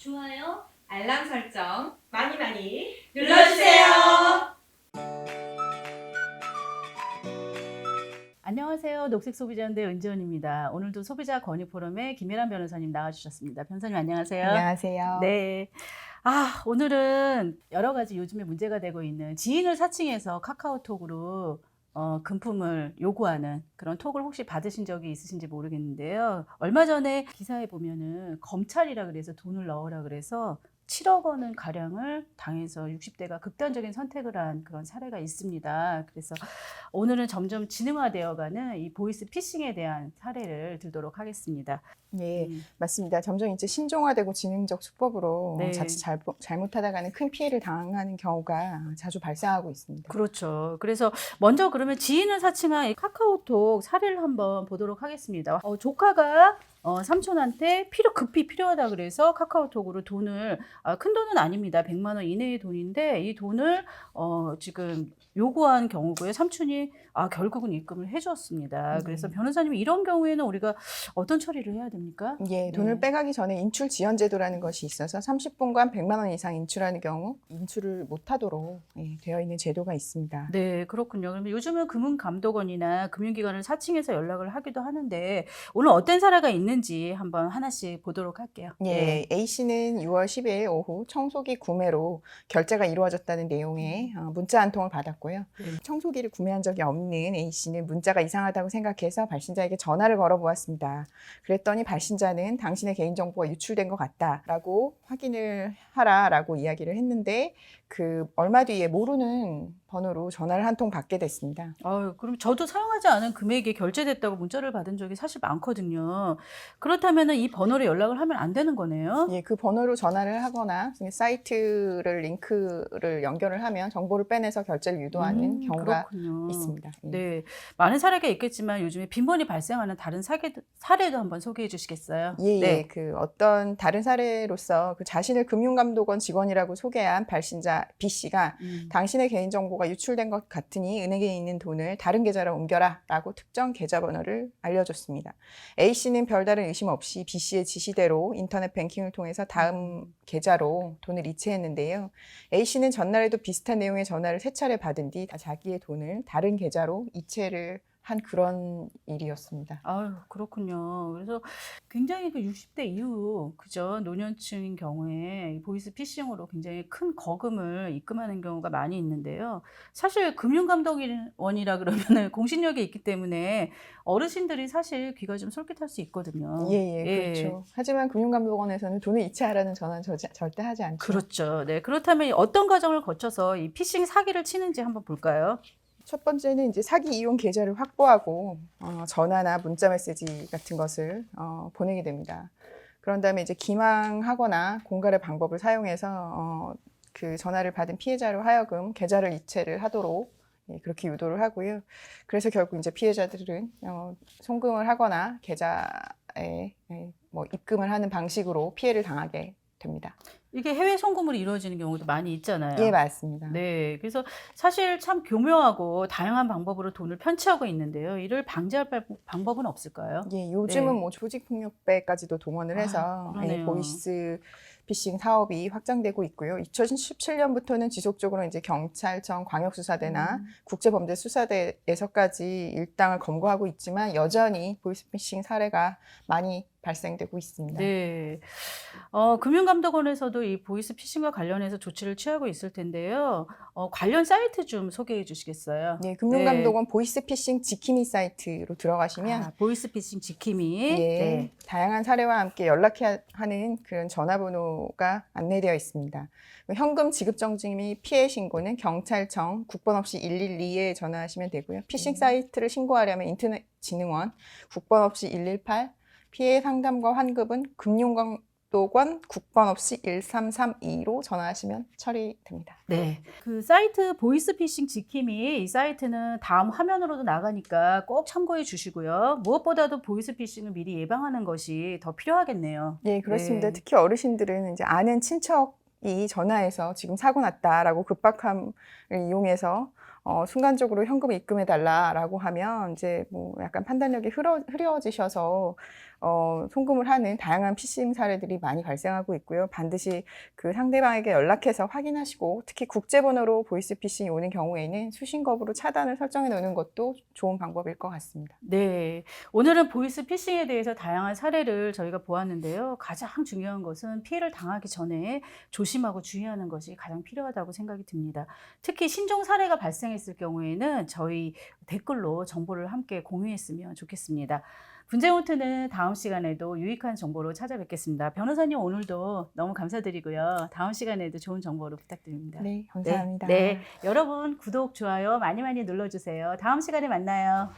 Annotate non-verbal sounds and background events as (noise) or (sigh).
좋아요. 알람 설정 많이 많이 눌러주세요. 안녕하세요. 녹색 소비자연대 은지원입니다. 오늘도 소비자 건의 포럼에 김혜란 변호사님 나와주셨습니다. 변호사님 안녕하세요. 안녕하세요. 네. 아, 오늘은 여러 가지 요즘에 문제가 되고 있는 지인을 사칭해서 카카오톡으로 어, 금품을 요구하는 그런 톡을 혹시 받으신 적이 있으신지 모르겠는데요. 얼마 전에 기사에 보면은 검찰이라 그래서 돈을 넣으라 그래서 7억 원은 가량을 당해서 60대가 극단적인 선택을 한 그런 사례가 있습니다. 그래서 오늘은 점점 진흥화되어가는 이 보이스 피싱에 대한 사례를 들도록 하겠습니다. 예, 음. 맞습니다. 점점 이제 신종화되고 지능적 수법으로 네. 자칫 잘, 잘못하다가는 큰 피해를 당하는 경우가 자주 발생하고 있습니다. 그렇죠. 그래서 먼저 그러면 지인을 사칭한 이 카카오톡 사례를 한번 보도록 하겠습니다. 어, 조카가 어, 삼촌한테 필요 급히 필요하다 그래서 카카오톡으로 돈을 아, 큰 돈은 아닙니다. 100만 원 이내의 돈인데 이 돈을 어, 지금 요구한 경우고요. 삼촌이 아, 결국은 입금을 해줬습니다. 네. 그래서 변호사님이 이런 경우에는 우리가 어떤 처리를 해야 됩니까? 예, 돈을 네. 빼가기 전에 인출 지연 제도라는 것이 있어서 30분간 100만 원 이상 인출하는 경우 인출을 못하도록 예, 되어 있는 제도가 있습니다. 네, 그렇군요. 그러면 요즘은 금융감독원이나 금융기관을 사칭해서 연락을 하기도 하는데 오늘 어떤 사례가 있는 지 한번 하나씩 보도록 할게요. 예, A 씨는 6월 10일 오후 청소기 구매로 결제가 이루어졌다는 내용의 어, 문자 한 통을 받았고요. 네. 청소기를 구매한 적이 없는 A 씨는 문자가 이상하다고 생각해서 발신자에게 전화를 걸어보았습니다. 그랬더니 발신자는 당신의 개인정보가 유출된 것 같다라고 확인을 하라라고 이야기를 했는데 그 얼마 뒤에 모르는 번호로 전화를 한 통 받게 됐습니다. 아유, 그럼 저도 사용하지 않은 금액이 결제됐다고 문자를 받은 적이 사실 많거든요. 그렇다면 이 번호로 연락을 하면 안 되는 거네요. 예, 그 번호로 전화를 하거나 사이트를 링크를 연결을 하면 정보를 빼내서 결제를 유도하는 음, 경우가 그렇군요. 있습니다. 예. 네, 많은 사례가 있겠지만 요즘에 빈번히 발생하는 다른 사례, 사례도 한번 소개해 주시겠어요? 예, 예. 네. 그 어떤 다른 사례로서 그 자신을 금융감독원 직원이라고 소개한 발신자 B 씨가 음. 당신의 개인정보가 유출된 것 같으니 은행에 있는 돈을 다른 계좌로 옮겨라 라고 특정 계좌번호를 알려줬습니다. A 씨는 별다 른 의심 없이 B 씨의 지시대로 인터넷 뱅킹을 통해서 다음 계좌로 돈을 이체했는데요. A 씨는 전날에도 비슷한 내용의 전화를 세 차례 받은 뒤 자기의 돈을 다른 계좌로 이체를 한 그런 일이었습니다. 아유, 그렇군요. 그래서 굉장히 그 60대 이후, 그죠? 노년층인 경우에 이 보이스 피싱으로 굉장히 큰 거금을 입금하는 경우가 많이 있는데요. 사실 금융감독원이라 그러면은 (laughs) 공신력이 있기 때문에 어르신들이 사실 귀가 좀 솔깃할 수 있거든요. 예, 예, 예. 그렇죠. 하지만 금융감독원에서는 돈을 이체하라는 전화는 저- 절대 하지 않죠. 그렇죠. 네. 그렇다면 어떤 과정을 거쳐서 이 피싱 사기를 치는지 한번 볼까요? 첫 번째는 이제 사기 이용 계좌를 확보하고 어, 전화나 문자 메시지 같은 것을 어, 보내게 됩니다. 그런 다음에 이제 기망하거나 공갈의 방법을 사용해서 어, 그 전화를 받은 피해자로 하여금 계좌를 이체를 하도록 예, 그렇게 유도를 하고요. 그래서 결국 이제 피해자들은 어, 송금을 하거나 계좌에 예, 뭐 입금을 하는 방식으로 피해를 당하게 됩니다. 이게 해외 송금으로 이루어지는 경우도 많이 있잖아요. 예, 맞습니다. 네, 그래서 사실 참 교묘하고 다양한 방법으로 돈을 편취하고 있는데요. 이를 방지할 바- 방법은 없을까요? 예, 요즘은 네. 뭐 조직폭력배까지도 동원을 아, 해서 예, 그러네요. 보이스 피싱 사업이 확장되고 있고요. 2017년부터는 지속적으로 이제 경찰청, 광역수사대나 음. 국제범죄수사대에서까지 일당을 검거하고 있지만 여전히 보이스 피싱 사례가 많이 발생되고 있습니다. 네. 어, 금융감독원에서도 이 보이스 피싱과 관련해서 조치를 취하고 있을 텐데요. 어, 관련 사이트 좀 소개해 주시겠어요? 네, 금융감독원 보이스 피싱 지킴이 사이트로 들어가시면 아, 보이스 피싱 지킴이. 예, 네. 다양한 사례와 함께 연락해야 하는 그런 전화번호가 안내되어 있습니다. 현금 지급 정지 및 피해 신고는 경찰청 국번 없이 112에 전화하시면 되고요. 피싱 음. 사이트를 신고하려면 인터넷 진흥원 국번 없이 118 피해 상담과 환급은 금융감 독원 국번 없이 1332로 전화하시면 처리됩니다. 네. 그 사이트 보이스 피싱 지킴이 이 사이트는 다음 화면으로도 나가니까 꼭 참고해 주시고요. 무엇보다도 보이스 피싱을 미리 예방하는 것이 더 필요하겠네요. 예, 그렇습니다. 네. 특히 어르신들은 이제 아는 친척이 전화해서 지금 사고 났다라고 급박함을 이용해서 어, 순간적으로 현금을 입금해 달라라고 하면 이제 뭐 약간 판단력이 흐려, 흐려지셔서 어, 송금을 하는 다양한 피싱 사례들이 많이 발생하고 있고요. 반드시 그 상대방에게 연락해서 확인하시고 특히 국제번호로 보이스 피싱이 오는 경우에는 수신 거부로 차단을 설정해 놓는 것도 좋은 방법일 것 같습니다. 네. 오늘은 보이스 피싱에 대해서 다양한 사례를 저희가 보았는데요. 가장 중요한 것은 피해를 당하기 전에 조심하고 주의하는 것이 가장 필요하다고 생각이 듭니다. 특히 신종 사례가 발생했을 경우에는 저희 댓글로 정보를 함께 공유했으면 좋겠습니다. 분쟁호트는 다음 시간에도 유익한 정보로 찾아뵙겠습니다. 변호사님 오늘도 너무 감사드리고요. 다음 시간에도 좋은 정보로 부탁드립니다. 네, 감사합니다. 네, 네. 여러분 구독, 좋아요 많이 많이 눌러주세요. 다음 시간에 만나요.